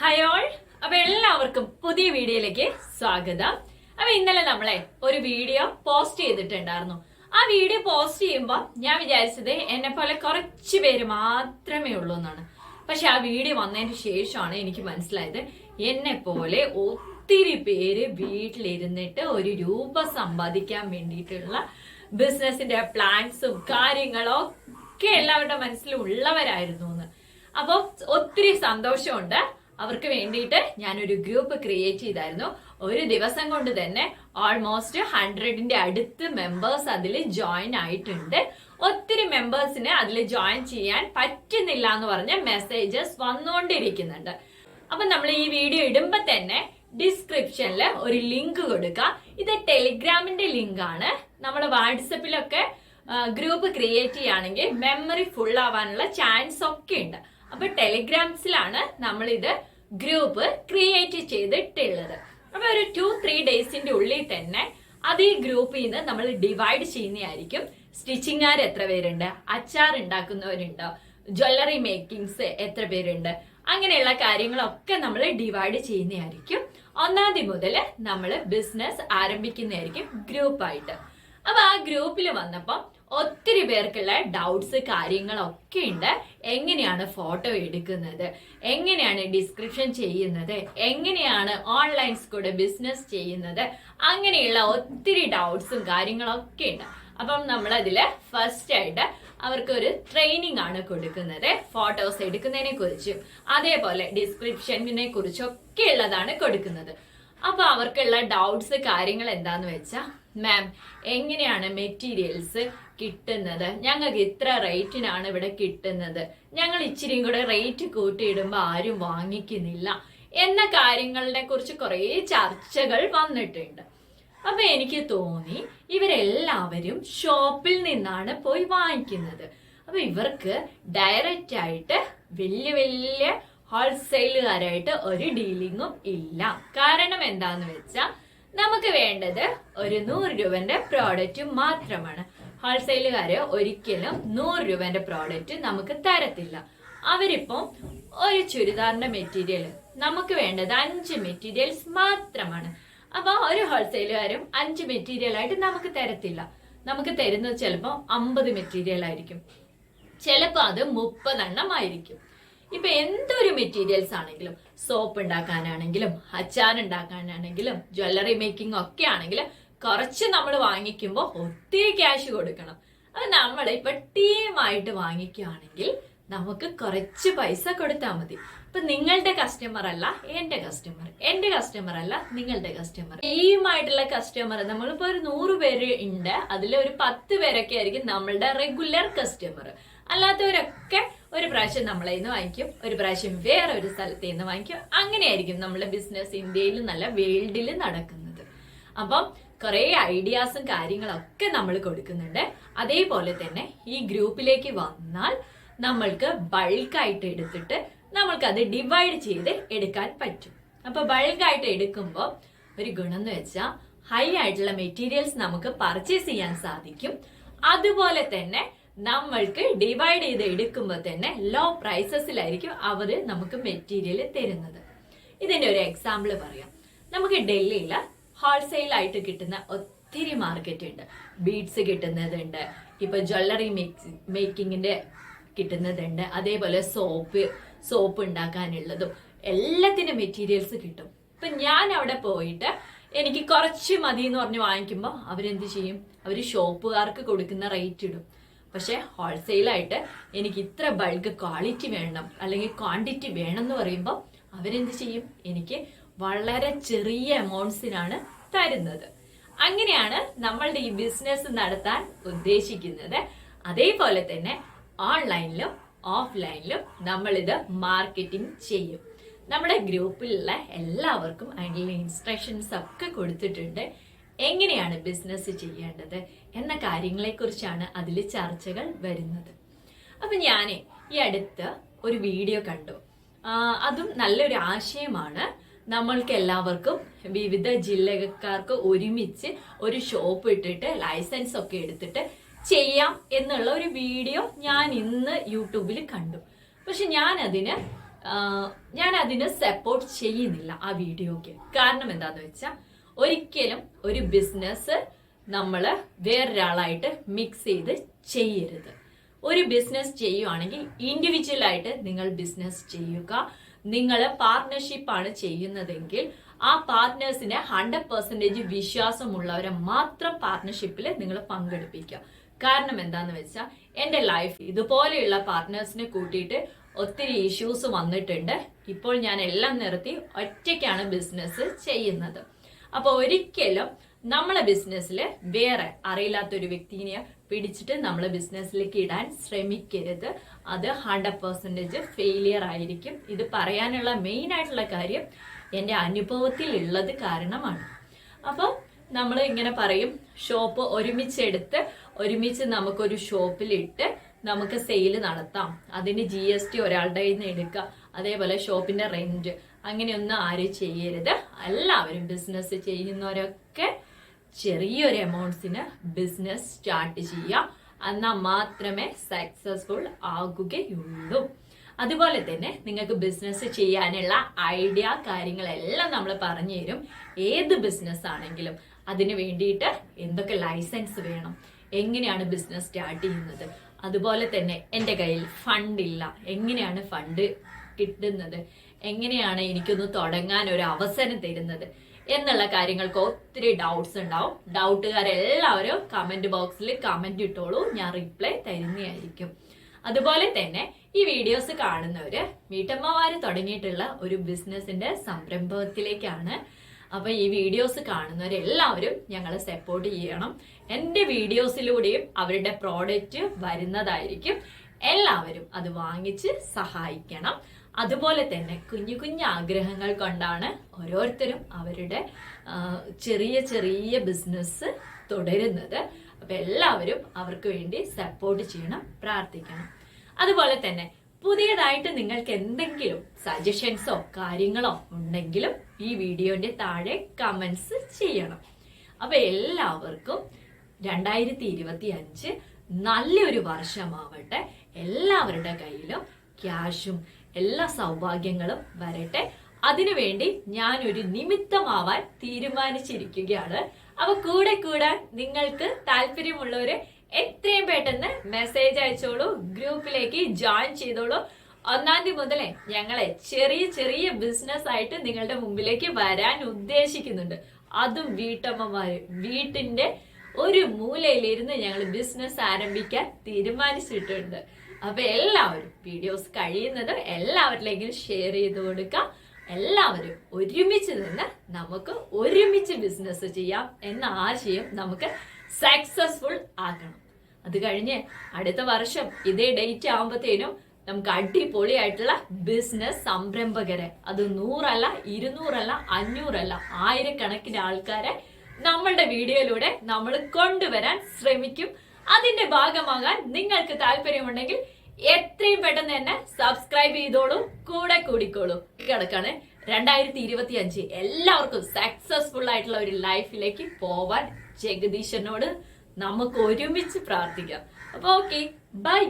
Hi all അപ്പൊ എല്ലാവർക്കും പുതിയ വീഡിയോയിലേക്ക് സ്വാഗതം. അപ്പൊ ഇന്നലെ നമ്മളെ ഒരു വീഡിയോ പോസ്റ്റ് ചെയ്തിട്ടുണ്ടായിരുന്നു. ആ വീഡിയോ പോസ്റ്റ് ചെയ്യുമ്പോൾ ഞാൻ വിചാരിച്ചത് എന്നെ പോലെ കുറച്ച് പേര് മാത്രമേ ഉള്ളൂ എന്നാണ്. പക്ഷെ ആ വീഡിയോ വന്നതിന് ശേഷമാണ് എനിക്ക് മനസ്സിലായത് എന്നെ പോലെ ഒത്തിരി പേര് വീട്ടിലിരുന്നിട്ട് ഒരു രൂപ സമ്പാദിക്കാൻ വേണ്ടിയിട്ടുള്ള ബിസിനസിന്റെ പ്ലാൻസും കാര്യങ്ങളും ഒക്കെ എല്ലാവരുടെ മനസ്സിലും ഉള്ളവരായിരുന്നു എന്ന് ഒത്തിരി സന്തോഷമുണ്ട്. അവർക്ക് വേണ്ടിയിട്ട് ഞാനൊരു ഗ്രൂപ്പ് ക്രിയേറ്റ് ചെയ്തായിരുന്നു. ഒരു ദിവസം കൊണ്ട് തന്നെ ഓൾമോസ്റ്റ് ഹൺഡ്രഡിന്റെ അടുത്ത് മെമ്പേഴ്സ് അതിൽ ജോയിൻ ആയിട്ടുണ്ട്. ഒത്തിരി മെമ്പേഴ്സിന് അതിൽ ജോയിൻ ചെയ്യാൻ പറ്റുന്നില്ല എന്ന് പറഞ്ഞ മെസ്സേജസ് വന്നുകൊണ്ടിരിക്കുന്നുണ്ട് അപ്പൊ നമ്മൾ ഈ വീഡിയോ ഇടുമ്പോ തന്നെ ഡിസ്ക്രിപ്ഷനിൽ ഒരു ലിങ്ക് കൊടുക്കുക ഇത് ടെലിഗ്രാമിന്റെ ലിങ്ക് ആണ്. നമ്മൾ വാട്സപ്പിലൊക്കെ ഗ്രൂപ്പ് ക്രിയേറ്റ് ചെയ്യുകയാണെങ്കിൽ മെമ്മറി ഫുൾ ആവാനുള്ള ചാൻസ് ഒക്കെ ഉണ്ട്. അപ്പൊ ടെലിഗ്രാംസിലാണ് നമ്മൾ ഇത് ഗ്രൂപ്പ് ക്രിയേറ്റ് ചെയ്തിട്ടുള്ളത്. അപ്പൊ ഒരു ടു ത്രീ ഡേയ്സിന്റെ ഉള്ളിൽ തന്നെ അത് ഈ ഗ്രൂപ്പിൽ നിന്ന് നമ്മൾ ഡിവൈഡ് ചെയ്യുന്നതായിരിക്കും. സ്റ്റിച്ചിങ്ങുകാർ എത്ര പേരുണ്ട്? അച്ചാർ ഉണ്ടാക്കുന്നവരുണ്ടോ? ജ്വല്ലറി മേക്കിങ്സ് എത്ര പേരുണ്ട്? അങ്ങനെയുള്ള കാര്യങ്ങളൊക്കെ നമ്മൾ ഡിവൈഡ് ചെയ്യുന്നതായിരിക്കും. ഒന്നാം തീയതി മുതൽ നമ്മൾ ബിസിനസ് ആരംഭിക്കുന്നതായിരിക്കും ഗ്രൂപ്പായിട്ട്. അപ്പൊ ആ ഗ്രൂപ്പിൽ വന്നപ്പോൾ ഒത്തിരി പേർക്കുള്ള ഡൗട്ട്സ് കാര്യങ്ങളൊക്കെ ഉണ്ട്. എങ്ങനെയാണ് ഫോട്ടോ എടുക്കുന്നത്? എങ്ങനെയാണ് ഡിസ്ക്രിപ്ഷൻ ചെയ്യുന്നത്? എങ്ങനെയാണ് ഓൺലൈൻസ് കൂടെ ബിസിനസ് ചെയ്യുന്നത്? അങ്ങനെയുള്ള ഒത്തിരി ഡൗട്ട്സും കാര്യങ്ങളൊക്കെ ഉണ്ട്. അപ്പം നമ്മൾ അതിൽ ഫസ്റ്റ് ആയിട്ട് അവർക്ക് ഒരു ട്രെയിനിങ് ആണ് കൊടുക്കുന്നത്. ഫോട്ടോസ് എടുക്കുന്നതിനെ കുറിച്ചും അതേപോലെ ഡിസ്ക്രിപ്ഷനെ കുറിച്ചൊക്കെ ഉള്ളതാണ് കൊടുക്കുന്നത്. അപ്പൊ അവർക്കുള്ള ഡൗട്ട്സ് കാര്യങ്ങൾ എന്താന്ന് വെച്ചാൽ മാം എങ്ങനെയാണ് മെറ്റീരിയൽസ് കിട്ടുന്നത്? ഞങ്ങൾക്ക് ഇത്ര റേറ്റിനാണ് ഇവിടെ കിട്ടുന്നത്. ഞങ്ങൾ ഇച്ചിരിയും കൂടെ റേറ്റ് കൂട്ടിയിടുമ്പോൾ ആരും വാങ്ങിക്കുന്നില്ല എന്ന കാര്യങ്ങളെ കുറിച്ച് കുറേ ചർച്ചകൾ വന്നിട്ടുണ്ട്. അപ്പൊ എനിക്ക് തോന്നി ഇവരെല്ലാവരും ഷോപ്പിൽ നിന്നാണ് പോയി വാങ്ങിക്കുന്നത്. അപ്പൊ ഇവർക്ക് ഡയറക്റ്റ് ആയിട്ട് വലിയ വലിയ ഹോൾസെയിലുകാരായിട്ട് ഒരു ഡീലിങ്ങും ഇല്ല. കാരണം എന്താന്ന് വെച്ചാൽ നമുക്ക് വേണ്ടത് ഒരു നൂറ് രൂപന്റെ പ്രോഡക്റ്റ് മാത്രമാണ്. ഹോൾസെയിലുകാര് ഒരിക്കലും നൂറ് രൂപന്റെ പ്രോഡക്റ്റ് നമുക്ക് തരത്തില്ല. അവരിപ്പം ഒരു ചുരിദാറിന്റെ മെറ്റീരിയൽ നമുക്ക് വേണ്ടത് അഞ്ച് മെറ്റീരിയൽസ് മാത്രമാണ്. അപ്പൊ ഒരു ഹോൾസെയിലുകാരും അഞ്ച് മെറ്റീരിയൽ ആയിട്ട് നമുക്ക് തരത്തില്ല. നമുക്ക് തരുന്നത് ചിലപ്പോൾ അമ്പത് മെറ്റീരിയൽ ആയിരിക്കും. ചിലപ്പോൾ അത് മുപ്പതെണ്ണം ആയിരിക്കും. ഇപ്പൊ എന്തൊരു മെറ്റീരിയൽസ് ആണെങ്കിലും സോപ്പ് ഉണ്ടാക്കാനാണെങ്കിലും അച്ചാർ ഉണ്ടാക്കാനാണെങ്കിലും ജ്വല്ലറി മേക്കിംഗ് ഒക്കെ ആണെങ്കിലും കുറച്ച് നമ്മൾ വാങ്ങിക്കുമ്പോൾ ഒത്തിരി ക്യാഷ് കൊടുക്കണം. അത് നമ്മൾ ഇപ്പൊ ടീമായിട്ട് വാങ്ങിക്കുകയാണെങ്കിൽ നമുക്ക് കുറച്ച് പൈസ കൊടുത്താൽ മതി. ഇപ്പൊ നിങ്ങളുടെ കസ്റ്റമർ അല്ല എന്റെ കസ്റ്റമർ എന്റെ കസ്റ്റമർ അല്ല നിങ്ങളുടെ കസ്റ്റമർ ടീമായിട്ടുള്ള കസ്റ്റമർ നമ്മളിപ്പോ ഒരു നൂറ് പേര് ഉണ്ട്. അതിൽ ഒരു പത്ത് പേരൊക്കെ ആയിരിക്കും നമ്മളുടെ റെഗുലർ കസ്റ്റമർ അല്ലാത്തവരൊക്കെ ഒരു പ്രാവശ്യം നമ്മളെ നിന്ന് വാങ്ങിക്കും ഒരു പ്രാവശ്യം വേറെ ഒരു സ്ഥലത്ത് നിന്ന് വാങ്ങിക്കും. അങ്ങനെയായിരിക്കും നമ്മുടെ ബിസിനസ് ഇന്ത്യയിൽ നല്ല വേൾഡിൽ നടക്കുന്നത്. അപ്പം കുറേ ഐഡിയാസും കാര്യങ്ങളൊക്കെ നമ്മൾ കൊടുക്കുന്നുണ്ട്. അതേപോലെ തന്നെ ഈ ഗ്രൂപ്പിലേക്ക് വന്നാൽ നമ്മൾക്ക് ബൾക്കായിട്ട് എടുത്തിട്ട് നമ്മൾക്ക് അത് ഡിവൈഡ് ചെയ്ത് എടുക്കാൻ പറ്റും. അപ്പൊ ബൾക്കായിട്ട് എടുക്കുമ്പോൾ ഒരു ഗുണം എന്ന് വെച്ചാൽ ഹൈ ആയിട്ടുള്ള മെറ്റീരിയൽസ് നമുക്ക് പർച്ചേസ് ചെയ്യാൻ സാധിക്കും. അതുപോലെ തന്നെ നമ്മൾക്ക് ഡിവൈഡ് ചെയ്ത് എടുക്കുമ്പോൾ തന്നെ ലോ പ്രൈസസിലായിരിക്കും അവർ നമുക്ക് മെറ്റീരിയൽ തരുന്നത്. ഇതിന്റെ ഒരു എക്സാമ്പിൾ പറയാം. നമുക്ക് ഡൽഹിയിൽ ഹോൾസെയിൽ ആയിട്ട് കിട്ടുന്ന ഒത്തിരി മാർക്കറ്റ് ഉണ്ട്. ബീഡ്സ് കിട്ടുന്നതുണ്ട്. ഇപ്പൊ ജ്വല്ലറി മേക്കിങ്ങിന്റെ കിട്ടുന്നതുണ്ട്. അതേപോലെ സോപ്പ് സോപ്പ് ഉണ്ടാക്കാനുള്ളതും എല്ലാത്തിനും മെറ്റീരിയൽസ് കിട്ടും. ഇപ്പൊ ഞാൻ അവിടെ പോയിട്ട് എനിക്ക് കുറച്ച് മതി എന്ന് പറഞ്ഞ് വാങ്ങിക്കുമ്പോൾ അവരെന്ത് ചെയ്യും? അവർ ഷോപ്പുകാർക്ക് കൊടുക്കുന്ന റേറ്റ് ഇടും. പക്ഷെ ഹോൾസെയിലായിട്ട് എനിക്ക് ഇത്ര ബൾക്ക് ക്വാളിറ്റി വേണം അല്ലെങ്കിൽ ക്വാണ്ടിറ്റി വേണം എന്ന് പറയുമ്പോൾ അവരെന്ത് ചെയ്യും? എനിക്ക് വളരെ ചെറിയ എമൗണ്ട്സിനാണ് തരുന്നത്. അങ്ങനെയാണ് നമ്മളുടെ ഈ ബിസിനസ് നടത്താൻ ഉദ്ദേശിക്കുന്നത്. അതേപോലെ തന്നെ ഓൺലൈനിലും ഓഫ്ലൈനിലും നമ്മളിത് മാർക്കറ്റിംഗ് ചെയ്യും. നമ്മുടെ ഗ്രൂപ്പിലുള്ള എല്ലാവർക്കും അതിനുള്ള ഇൻസ്ട്രക്ഷൻസ് ഒക്കെ കൊടുത്തിട്ടുണ്ട്. എങ്ങനെയാണ് ബിസിനസ് ചെയ്യേണ്ടത് എന്ന കാര്യങ്ങളെക്കുറിച്ചാണ് അതിൽ ചർച്ചകൾ വരുന്നത്. അപ്പൊ ഞാൻ ഈ അടുത്ത് ഒരു വീഡിയോ കണ്ടു. അതും നല്ലൊരു ആശയമാണ്. നമ്മൾക്ക് എല്ലാവർക്കും വിവിധ ജില്ലക്കാർക്ക് ഒരുമിച്ച് ഒരു ഷോപ്പ് ഇട്ടിട്ട് ലൈസൻസ് ഒക്കെ എടുത്തിട്ട് ചെയ്യാം എന്നുള്ള ഒരു വീഡിയോ ഞാൻ ഇന്ന് യൂട്യൂബിൽ കണ്ടു. പക്ഷെ ഞാൻ അതിന് ഞാൻ അതിന് സപ്പോർട്ട് ചെയ്യുന്നില്ല ആ വീഡിയോക്ക് കാരണം എന്താന്ന് വെച്ചാൽ ഒരിക്കലും ഒരു ബിസിനസ് നമ്മൾ വേറൊരാളായിട്ട് മിക്സ് ചെയ്ത് ചെയ്യരുത്. ഒരു ബിസിനസ് ചെയ്യുവാണെങ്കിൽ ഇൻഡിവിജ്വലായിട്ട് നിങ്ങൾ ബിസിനസ് ചെയ്യുക. നിങ്ങൾ പാർട്ട്ണർഷിപ്പാണ് ചെയ്യുന്നതെങ്കിൽ ആ പാർട്ട്നേഴ്സിനെ ഹൺഡ്രഡ് പെർസെന്റേജ് വിശ്വാസമുള്ളവരെ മാത്രം പാർട്ട്ണർഷിപ്പിൽ നിങ്ങൾ പങ്കെടുപ്പിക്കുക. കാരണം എന്താന്ന് വെച്ചാൽ എന്റെ ലൈഫ് ഇതുപോലെയുള്ള പാർട്ട്നേഴ്സിനെ കൂട്ടിയിട്ട് ഒത്തിരി ഇഷ്യൂസ് വന്നിട്ടുണ്ട്. ഇപ്പോൾ ഞാൻ എല്ലാം നിർത്തി ഒറ്റയ്ക്കാണ് ബിസിനസ് ചെയ്യുന്നത്. അപ്പൊ ഒരിക്കലും നമ്മളെ ബിസിനസ്സിൽ വേറെ അറിയില്ലാത്ത ഒരു വ്യക്തിനെ പിടിച്ചിട്ട് നമ്മളെ ബിസിനസ്സിലേക്ക് ഇടാൻ ശ്രമിക്കരുത്. അത് ഹൺഡ്രഡ് പെർസെന്റേജ് ഫെയിലിയർ ആയിരിക്കും. ഇത് പറയാനുള്ള മെയിൻ ആയിട്ടുള്ള കാര്യം എന്റെ അനുഭവത്തിൽ ഉള്ളത് കാരണമാണ്. അപ്പം നമ്മൾ ഇങ്ങനെ പറയും ഷോപ്പ് ഒരുമിച്ചെടുത്ത് ഒരുമിച്ച് നമുക്കൊരു ഷോപ്പിലിട്ട് നമുക്ക് സെയിൽ നടത്താം. അതിന് ജി എസ് ടി ഒരാളുടെ കയ്യിൽ നിന്ന് എടുക്കുക. അതേപോലെ ഷോപ്പിന്റെ റെന്റ് അങ്ങനെയൊന്നും ആരും ചെയ്യരുത്. എല്ലാവരും ബിസിനസ് ചെയ്യുന്നവരൊക്കെ ചെറിയൊരു എമൗണ്ട്സിന് ബിസിനസ് സ്റ്റാർട്ട് ചെയ്യുക. എന്നാൽ മാത്രമേ സക്സസ്ഫുൾ ആകുകയുള്ളൂ. അതുപോലെ തന്നെ നിങ്ങൾക്ക് ബിസിനസ് ചെയ്യാനുള്ള ഐഡിയ കാര്യങ്ങളെല്ലാം നമ്മൾ പറഞ്ഞു തരും. ഏത് ബിസിനസ് ആണെങ്കിലും അതിന് വേണ്ടിയിട്ട് എന്തൊക്കെ ലൈസൻസ് വേണം? എങ്ങനെയാണ് ബിസിനസ് സ്റ്റാർട്ട് ചെയ്യുന്നത്? അതുപോലെ തന്നെ എന്റെ കയ്യിൽ ഫണ്ട് ഇല്ല എങ്ങനെയാണ് ഫണ്ട് കിട്ടുന്നത്? എങ്ങനെയാണ് എനിക്കൊന്ന് തുടങ്ങാൻ ഒരു അവസരം തരുന്നത്? എന്നുള്ള കാര്യങ്ങൾക്ക് ഒത്തിരി ഡൗട്ട്സ് ഉണ്ടാവും. ഡൗട്ടുകാരെല്ലാവരും കമന്റ് ബോക്സിൽ കമന്റ് ഇട്ടോളൂ. ഞാൻ റിപ്ലൈ തരുന്നതായിരിക്കും. അതുപോലെ തന്നെ ഈ വീഡിയോസ് കാണുന്നവര് വീട്ടമ്മമാര് തുടങ്ങിയിട്ടുള്ള ഒരു ബിസിനസിന്റെ സംരംഭത്തിലേക്കാണ് അപ്പൊ ഈ വീഡിയോസ് കാണുന്നവരെല്ലാവരും ഞങ്ങളെ സപ്പോർട്ട് ചെയ്യണം. എന്റെ വീഡിയോസിലൂടെയും അവരുടെ പ്രോഡക്റ്റ് വരുന്നതായിരിക്കും. എല്ലാവരും അത് വാങ്ങിച്ച് സഹായിക്കണം. അതുപോലെ തന്നെ കുഞ്ഞു കുഞ്ഞു ആഗ്രഹങ്ങൾ കൊണ്ടാണ് ഓരോരുത്തരും അവരുടെ ചെറിയ ചെറിയ ബിസിനസ് തുടരുന്നത്. അപ്പൊ എല്ലാവരും അവർക്ക് വേണ്ടി സപ്പോർട്ട് ചെയ്യണം പ്രാർത്ഥിക്കണം. അതുപോലെ തന്നെ പുതിയതായിട്ട് നിങ്ങൾക്ക് എന്തെങ്കിലും സജഷൻസോ കാര്യങ്ങളോ ഉണ്ടെങ്കിലും ഈ വീഡിയോന്റെ താഴെ കമന്റ്സ് ചെയ്യണം. അപ്പൊ എല്ലാവർക്കും രണ്ടായിരത്തി ഇരുപത്തി അഞ്ച് നല്ലൊരു വർഷമാവട്ടെ. എല്ലാവരുടെ കയ്യിലും ക്യാഷും എല്ലാ സൗഭാഗ്യങ്ങളും വരട്ടെ. അതിനുവേണ്ടി ഞാൻ ഒരു നിമിത്തമാവാൻ തീരുമാനിച്ചിരിക്കുകയാണ്. അപ്പൊ കൂടെ കൂടാൻ നിങ്ങൾക്ക് താല്പര്യമുള്ളവര് എത്രയും പെട്ടെന്ന് മെസ്സേജ് അയച്ചോളൂ ഗ്രൂപ്പിലേക്ക് ജോയിൻ ചെയ്തോളൂ. ഒന്നാം തീയതി മുതലേ ഞങ്ങളെ ചെറിയ ചെറിയ ബിസിനസ് ആയിട്ട് നിങ്ങളുടെ മുമ്പിലേക്ക് വരാൻ ഉദ്ദേശിക്കുന്നുണ്ട്. അതും വീട്ടമ്മമാര്. വീട്ടിന്റെ ഒരു മൂലയിലിരുന്ന് ഞങ്ങൾ ബിസിനസ് ആരംഭിക്കാൻ തീരുമാനിച്ചിട്ടുണ്ട്. അപ്പൊ എല്ലാവരും വീഡിയോസ് കഴിയുന്നത് എല്ലാവരിലേക്കും ഷെയർ ചെയ്ത് കൊടുക്കാം. എല്ലാവരും ഒരുമിച്ച് നിന്ന് നമുക്ക് ഒരുമിച്ച് ബിസിനസ് ചെയ്യാം എന്ന ആശയം നമുക്ക് സക്സസ്ഫുൾ ആക്കണം. അത് കഴിഞ്ഞ് അടുത്ത വർഷം ഇതേ ഡേറ്റ് ആകുമ്പോഴത്തേനും നമുക്ക് അടിപൊളിയായിട്ടുള്ള ബിസിനസ് സംരംഭകരെ. അത് നൂറല്ല ഇരുന്നൂറല്ല അഞ്ഞൂറല്ല ആയിരക്കണക്കിന് ആൾക്കാരെ നമ്മളുടെ വീഡിയോയിലൂടെ നമ്മൾ കൊണ്ടുവരാൻ ശ്രമിക്കും. അതിന്റെ ഭാഗമാകാൻ നിങ്ങൾക്ക് താല്പര്യമുണ്ടെങ്കിൽ എത്രയും പെട്ടെന്ന് തന്നെ സബ്സ്ക്രൈബ് ചെയ്തോളൂ കൂടെ കൂടിക്കോളൂ. കിടക്കാണ് രണ്ടായിരത്തി ഇരുപത്തി അഞ്ച് എല്ലാവർക്കും സക്സസ്ഫുൾ ആയിട്ടുള്ള ഒരു ലൈഫിലേക്ക് പോവാൻ ജഗദീശനോട് നമുക്ക് ഒരുമിച്ച് പ്രാർത്ഥിക്കാം. അപ്പൊ ഓക്കെ ബൈ